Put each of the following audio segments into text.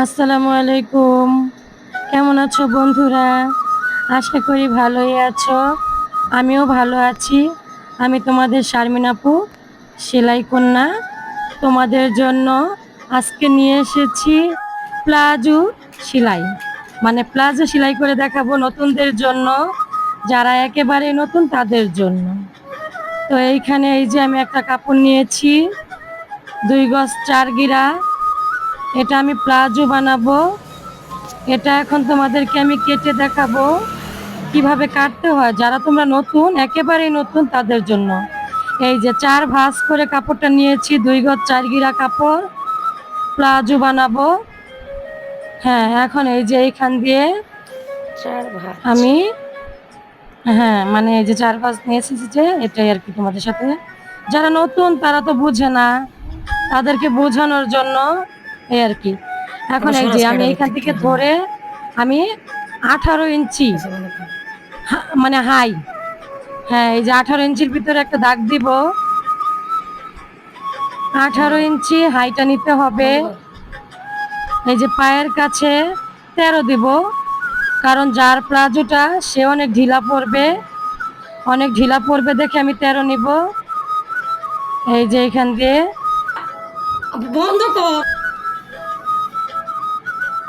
আসসালামু আলাইকুম। কেমন আছো বন্ধুরা? আশা করি ভালোই আছো। আমিও ভালো আছি। আমি তোমাদের শারমিন আপু, সেলাই কন্যা। তোমাদের জন্য আজকে নিয়ে এসেছি প্লাজো সেলাই। মানে প্লাজো সেলাই করে দেখাবো নতুনদের জন্য, যারা একেবারে নতুন তাদের জন্য। তো এইখানে এই যে আমি একটা কাপড় নিয়েছি, দুই গজ চার গিরা। এটা আমি প্লাজো বানাবো। এটা এখন তোমাদেরকে আমি কেটে দেখাবো। কীভাবে কাটতে হয়? যারা তোমরা নতুন একেবারেই নতুন তাদের জন্য। এই যে চার ভাঁজ করে কাপড়টা নিয়েছি দুই গজ চার গিরা কাপড়। প্লাজো বানাবো। হ্যাঁ এখন এই যে এইখান দিয়ে আমি হ্যাঁ মানে এই যে চার পাঁচ নিয়ে এসেছি যে এটাই আর কি তোমাদের সাথে। যারা নতুন তারা তো বুঝে না। তাদেরকে বোঝানোর জন্য এই আর কি। এখন এই যে আমি এইখান থেকে ধরে আমি আঠারো ইঞ্চি মানে হাই। হ্যাঁ এই যে আঠারো ইঞ্চির ভিতরে একটা দাগ দিব। আঠারো ইঞ্চি হাইটা নিতে হবে। এই যে পায়ের কাছে তেরো দিব। কারণ যার প্লাজোটা সে অনেক ঢিলা পড়বে। অনেক ঢিলা পড়বে দেখে আমি তেরো নিব। এই যে এখান দিয়ে। বন্ধ কর।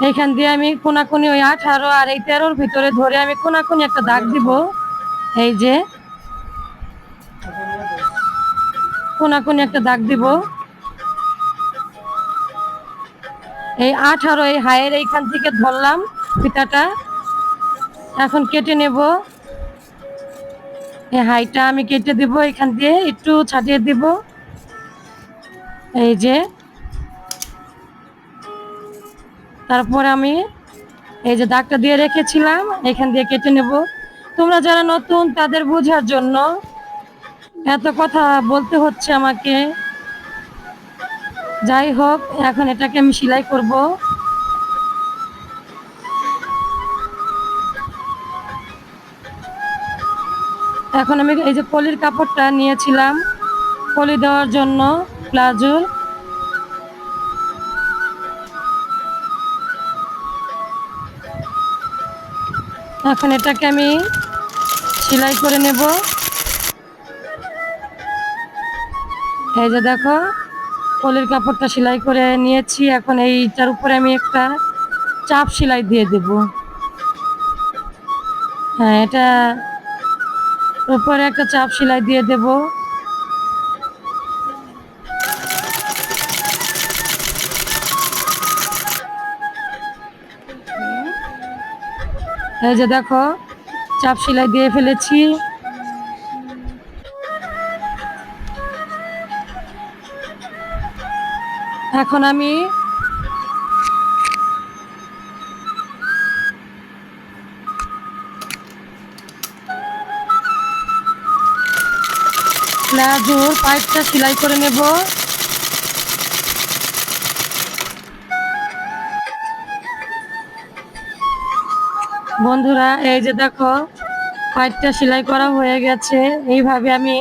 এইখান দিয়ে আমি কোনাকুনি ওই আঠারো আর এই তেরোর ভিতরে ধরে আমি কোনাকুনি একটা দাগ দিব। এই যে। কোনাকুনি একটা দাগ দিব। এই আঠারো এই হায়ের এইখান থেকে ধরলাম ফিতাটা এখন কেটে নেব। এই হাইটা আমি কেটে দিব এখান দিয়ে, একটু ছাটিয়ে দিব। এই যে। তারপরে আমি এই যে দাগটা দিয়ে রেখেছিলাম, এখান দিয়ে কেটে নেব। তোমরা যারা নতুন, তাদের বোঝার জন্য এত কথা বলতে হচ্ছে আমাকে। যাই হোক, এখন এটাকে আমি সেলাই করব। এখন আমি এই যে কলির কাপড়টা নিয়েছিলাম কলি দেওয়ার জন্য প্লাজোর। এখন এটাকে আমি সেলাই করে নেব। এই যে দেখো, কলের কাপড়টা সেলাই করে নিয়েছি। এখন এইটার উপরে আমি একটা চাপ সেলাই দিয়ে দেব। হ্যাঁ এটা উপরে একটা চাপ সেলাই দিয়ে দেব। এই যে দেখো চাপ সেলাই দিয়ে ফেলেছি। এখন আমি প্লাজোর পাইপটা সেলাই করে নেব। বন্ধুরা, এই যে দেখো, পাইপটা সেলাই করা হয়ে গেছে। এইভাবে আমি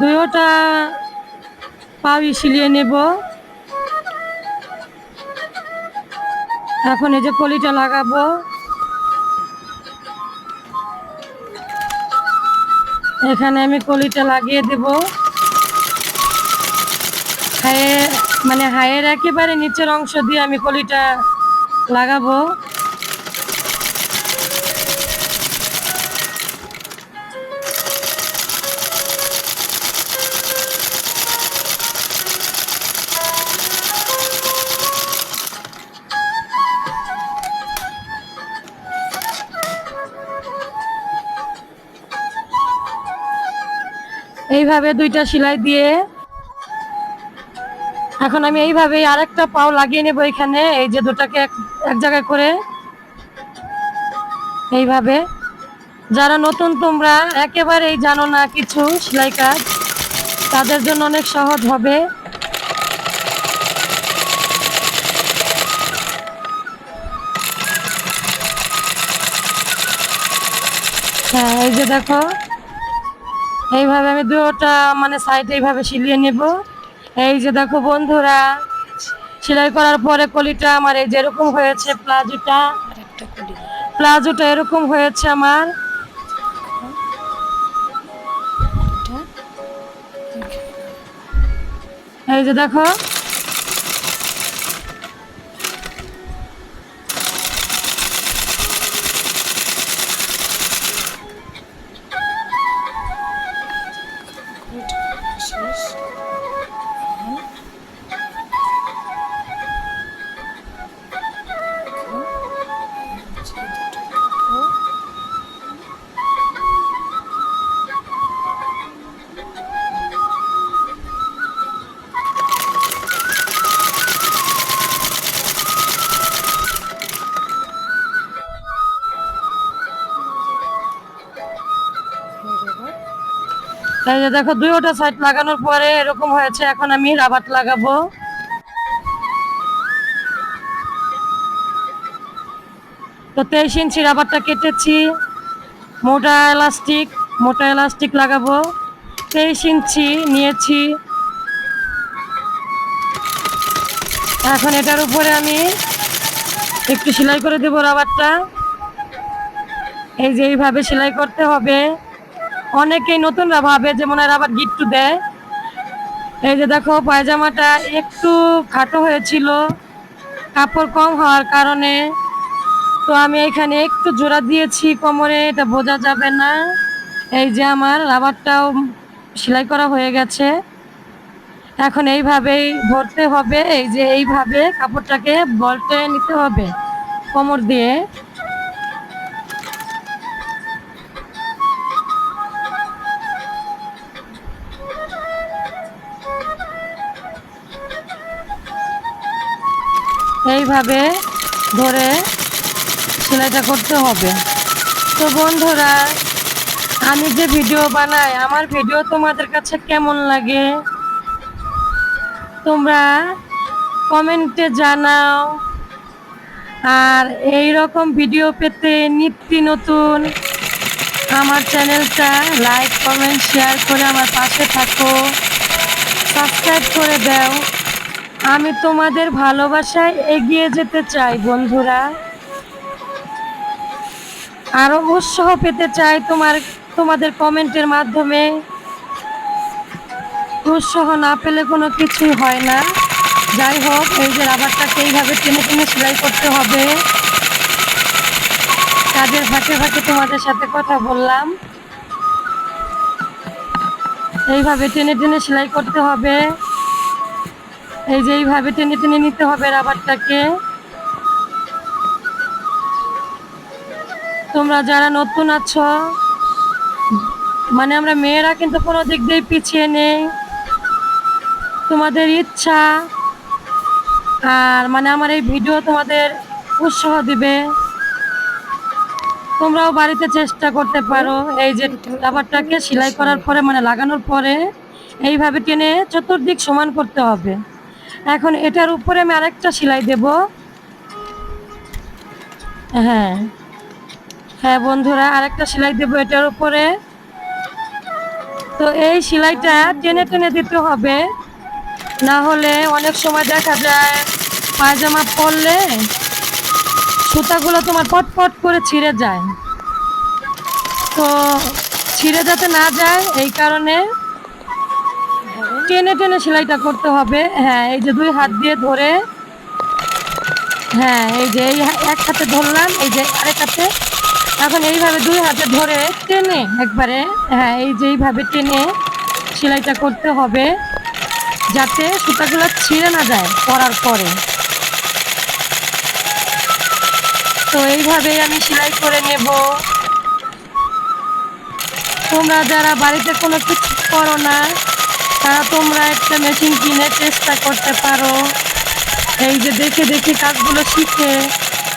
দুয়োটা পাউই সিলিয়ে নেব। এখন এই যে কলিটা লাগাবো। এখানে আমি কলিটা লাগিয়ে দেব। হায়ে মানে হায়ের একেবারে নিচের অংশ দিয়ে আমি কলিটা লাগাবো। এইভাবে দুইটা সেলাই দিয়ে এখন আমি এইভাবে আরেকটা পাও লাগিয়ে নেব এখানে। এই যে দুটাকে এক জায়গায় করে এইভাবে। যারা নতুন, তোমরা একেবারেই জানো না কিছু সেলাই কাজ। তাদের জন্য অনেক সহজ হবে। হ্যাঁ এই যে দেখো। এইভাবে আমি দুটা মানে সাইড এইভাবে সিলিয়ে নেব। এই যে দেখো বন্ধুরা, সেলাই করার পরে কলিটা আমার এই যেরকম হয়েছে, প্লাজোটা। প্লাজোটা এরকম হয়েছে আমার। এই যে দেখো এটা শেষ এই যে দেখো, দুইটা সাইড লাগানোর পরে এরকম হয়েছে, এখন আমি রাবার লাগাবো। তো তেইশ ইঞ্চি রাবারটা কেটেছি। মোটা এলাস্টিক মোটা এলাস্টিক লাগাবো। তেইশ ইঞ্চি নিয়েছি। এখন এটার উপরে আমি একটু সেলাই করে দেবো রাবারটা এই যে এইভাবে সেলাই করতে হবে। অনেকেই নতুনরা ভাবে যে মনে হয় আবার গিট্টু দেয়। এই যে দেখো, পায়জামাটা একটু খাটো হয়েছিল, কাপড় কম হওয়ার কারণে। তো আমি এখানে একটু জোড়া দিয়েছি কোমরে, এটা বোঝা যাবে না। এই যে আমার রাবারটাও সেলাই করা হয়ে গেছে। এখন এইভাবেই ভরতে হবে, এই যে এইভাবে কাপড়টাকে বলটে নিতে হবে কোমর দিয়ে। এইভাবে ধরে সেলাইটা করতে হবে। তো বন্ধুরা, আমি যে ভিডিও বানাই, আমার ভিডিও তোমাদের কাছে কেমন লাগে? তোমরা কমেন্টে জানাও। আর এই রকম ভিডিও পেতে নিত্য নতুন আমার চ্যানেলটা লাইক, কমেন্ট, শেয়ার করে আমার পাশে থাকো। সাবস্ক্রাইব করে দাও। আমি তোমাদের ভালোবাসায় এগিয়ে যেতে চাই, বন্ধুরা। আরও উৎসাহ পেতে চাই তোমার, তোমাদের কমেন্টের মাধ্যমে। উৎসাহ না পেলে কোনো কিছুই হয় না। যাই হোক, এই যে রাবারটাকে এইভাবে টেনে টেনে সেলাই করতে হবে। কাজের ফাঁকে ফাঁকে তোমাদের সাথে কথা বললাম। এইভাবে টেনে টেনে সেলাই করতে হবে। এই যে এইভাবে টেনে টেনে নিতে হবে রাবারটাকে। তোমরা যারা নতুন আছো মানে আমরা মেয়েরা কিন্তু কোনো দিক দিয়ে পিছিয়ে নেই। তোমাদের ইচ্ছা, আর মানে আমার এই ভিডিও তোমাদের উৎসাহ দিবে। তোমরাও বাড়িতে চেষ্টা করতে পারো। এই যে রাবারটাকে সেলাই করার পরে মানে লাগানোর পরে, এইভাবে টেনে চতুর্দিক সমান করতে হবে। এখন এটার উপরে আমি আরেকটা সেলাই দেব। হ্যাঁ। হ্যাঁ বন্ধুরা, আরেকটা সেলাই দেব এটার উপরে। তো এই সেলাইটা টেনে টেনে দিতে হবে। না হলে অনেক সময় দেখা যায় পায়জামা পরলে সুতাগুলো তোমার পটপট করে ছিঁড়ে যায়। তো ছিঁড়ে যাতে না যায়, এই কারণে টেনে টেনে সেলাইটা করতে হবে। হ্যাঁ এই যে দুই হাত দিয়ে ধরে। হ্যাঁ এই যে এই এক হাতে ধরলাম, এই যে আরেক হাতে। এখন এইভাবে দুই হাতে ধরে টেনে একবারে হ্যাঁ এই যে এইভাবে টেনে সেলাইটা করতে হবে, যাতে সুতাগুলো ছিঁড়ে না যায় পরার পরে। তো এইভাবেই আমি সেলাই করে নেব। তোমরা যারা বাড়িতে কোনো কিছু করো না তোমরা একটা মেশিন কিনে চেষ্টা করতে পারো। এই যে দেখে দেখে কাজগুলো শিখে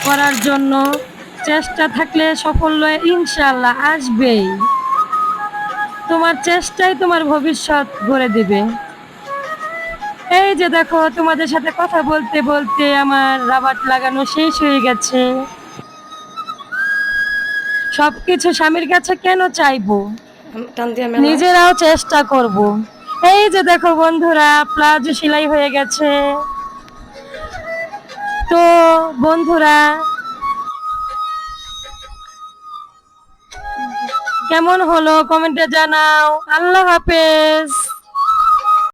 করার জন্য চেষ্টা থাকলে সাফল্য ইনশাল্লাহ আসবেই। তোমার চেষ্টাই তোমার ভবিষ্যৎ গড়ে দেবে। এই যে দেখো তোমাদের সাথে কথা বলতে বলতে আমার রাবার লাগানো শেষ হয়ে গেছে। সবকিছু স্বামীর কাছে কেন চাইব? নিজেরাও চেষ্টা করব। এই যে দেখো বন্ধুরা, প্লাজো সেলাই হয়ে গেছে। তো বন্ধুরা, কেমন হলো? কমেন্টে জানাও। আল্লাহ হাফেজ।